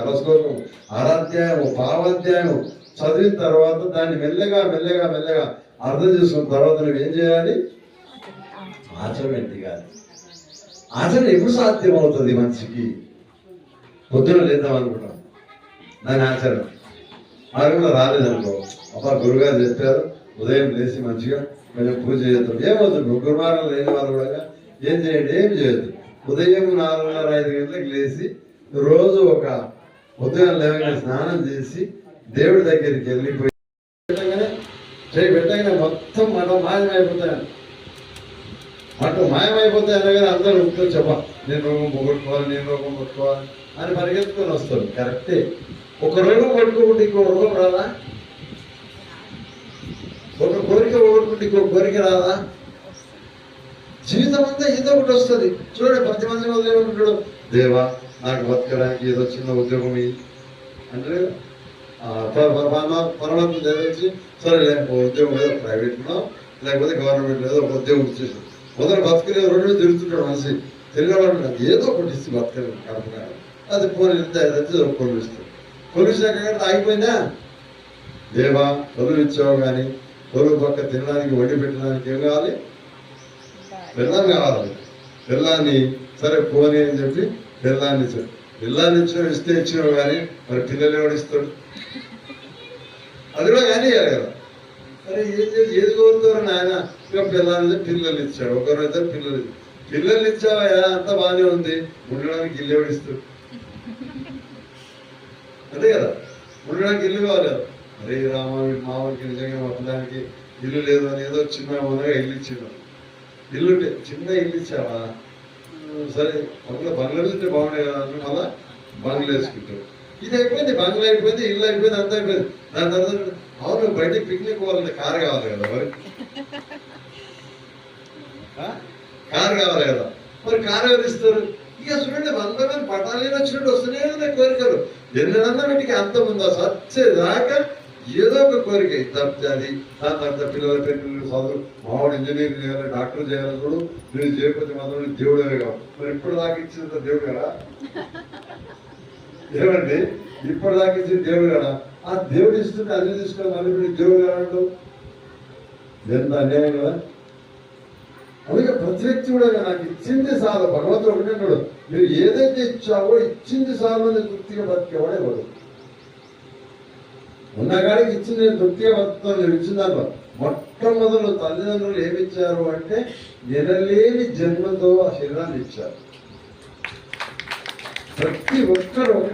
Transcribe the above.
అరశ్లోకం అరాధ్యాయం పావాధ్యాయం చదివిన తర్వాత దాన్ని మెల్లగా మెల్లగా మెల్లగా అర్థం చేసుకున్న తర్వాత నువ్వు ఏం చేయాలి? ఆచరణ దిగాలి ఆచరణ ఎప్పుడు సాధ్యం అవుతుంది మనిషికి? పొద్దున లేద్దాం అనుకుంటాం దాని ఆచరణ. మార్గంలో రాలేదనుకో. అబ్బా గురుగారు చెప్పారు ఉదయం లేచి మంచిగా కొంచెం పూజ చేద్దాం. ఏమవుతుంది? గురువారం లేని వాళ్ళు కూడా ఏం చేయండి? ఏం చేయొద్దు. ఉదయం నాలుగున్నర ఐదు గంటలకు లేచి రోజు ఒక ఉదయం లేవగానే స్నానం చేసి దేవుడి దగ్గరికి వెళ్ళిపోయి పెట్టగానే చేయి పెట్టగానే మొత్తం మఠం మాయమైపోతాయి మఠం మాయమైపోతాయి అనగానే అందరూ ఉంటూ చెప్ప నేను రోగం పొగొట్టుకోవాలి నేను రోగం పట్టుకోవాలి అని పరిగెత్తుకొని వస్తారు. కరెక్టే. ఒక రోగం పట్టుకోకుండా ఇంకో రోగం రాదా? ఒక కోరిక పోగొట్టుకుంటే ఇంకో కోరిక రాదా? జీవితం అంతా ఏదో ఒకటి వస్తుంది. చూడండి ప్రతి మంది మొదలు దేవా నాకు బతకడానికి ఏదో చిన్న ఉద్యోగం ఇయ్యి." అంటే పరమాత్మ తెలిసి సరే ఓ ఉద్యోగం ఏదో ప్రైవేట్లో లేకపోతే గవర్నమెంట్ ఏదో ఒక ఉద్యోగం ఇచ్చేసి మొదలు బతకలేదు రెండు తిరుగుతుంటాడు మనిషి. తిరిగేవాడు నాకు ఏదో ఒకటి ఇచ్చి బతకలేదు కడుపునాడు అది ఇస్తే వచ్చి కొలుస్తాడు కొలిసినాక కానీ ఆగిపోయిందా దేవా కొలువు ఇచ్చావు కానీ కొలువు పక్క తినడానికి వండి పెట్టడానికి ఏం కావాలి? బెల్లం కావాలి. బెల్లాన్ని సరే పోనీ అని చెప్పి బెల్లాన్ని ఇచ్చాడు బెల్లాన్ని ఇస్తే ఇచ్చినావు కానీ మరి పిల్లలు ఎవడిస్తాడు అది కూడా కానీ కదా. అరే ఏం ఏది కోరుతారు నాయన? ఇక పిల్లలు పిల్లలు ఇచ్చాడు. ఒకరు ఇద్దరు పిల్లలు పిల్లలు ఇచ్చావా అంత బాగానే ఉంది. ఉండడానికి ఇల్లు ఎవడిస్తాడు అంతే కదా. ఉండడానికి ఇల్లు కావాలి అరే రామ మామకి నిజంగా మా ఇల్లు లేదు అని ఏదో చిన్న మొదలుగా ఇల్లు ఇచ్చిండు. ఇల్లు చిన్న ఇల్లు ఇచ్చావా? సరే అందులో బంగ్లా ఉంటే బాగుండే కదా అని మళ్ళా బంగ్లా వేసుకుంటాం ఇది అయిపోయింది బంగ్లా అయిపోయింది ఇల్లు అయిపోయింది అంత అయిపోయింది. దాని తర్వాత అవును బయటికి పిక్నిక్ పోవాలంటే కారు కావాలి కదా మరి. ఆ? కారు కావాలి కదా. మరి కారు ఎవరిస్తారు ఇక చూడండి వంద మంది వచ్చినట్టు వస్తున్నాయి కదా కోరికలు. ఎన్నడన్నా వీటికి అంతం ఉందా? సచ్చేదాకా ఏదో ఒక కోరిక. ఇది తప్పితే అది దాని తర్వాత పిల్లల పెళ్ళిళ్ళు చదువు మావాడు ఇంజనీర్ చేయాలి డాక్టర్ చేయాలి చూడు నేను చేయకపోతే మాత్రం దేవుడే కావు. మరి ఇప్పుడు దాకా ఇచ్చినంత దేవుడు కదా? ఏమండి? ఇప్పుడు దాకా ఇచ్చిన దేవుడు కదా? ఆ దేవుడు ఇస్తుంటే అది తీసుకొని మళ్ళీ మీరు దేవుడు కాదు ఎంత అన్యాయం కదా? అందుకే ప్రతి వ్యక్తి కూడా నాకు ఇచ్చింది చాలు. భగవంతుడు ఒకటే మీరు ఏదైతే ఇచ్చావో ఇచ్చింది చాలు అనే తృప్తిగా బతికేవాడే వాడు ఉన్నగాడికి ఇచ్చింది నేను తృప్తిగా బతుకుతాను నేను ఇచ్చిన దాంట్లో మొట్టమొదలు తల్లిదండ్రులు ఏమి ఇచ్చారు అంటే ఎనలేని జన్మతో ఆ శరీరాన్ని ఇచ్చారు. ప్రతి ఒక్కరు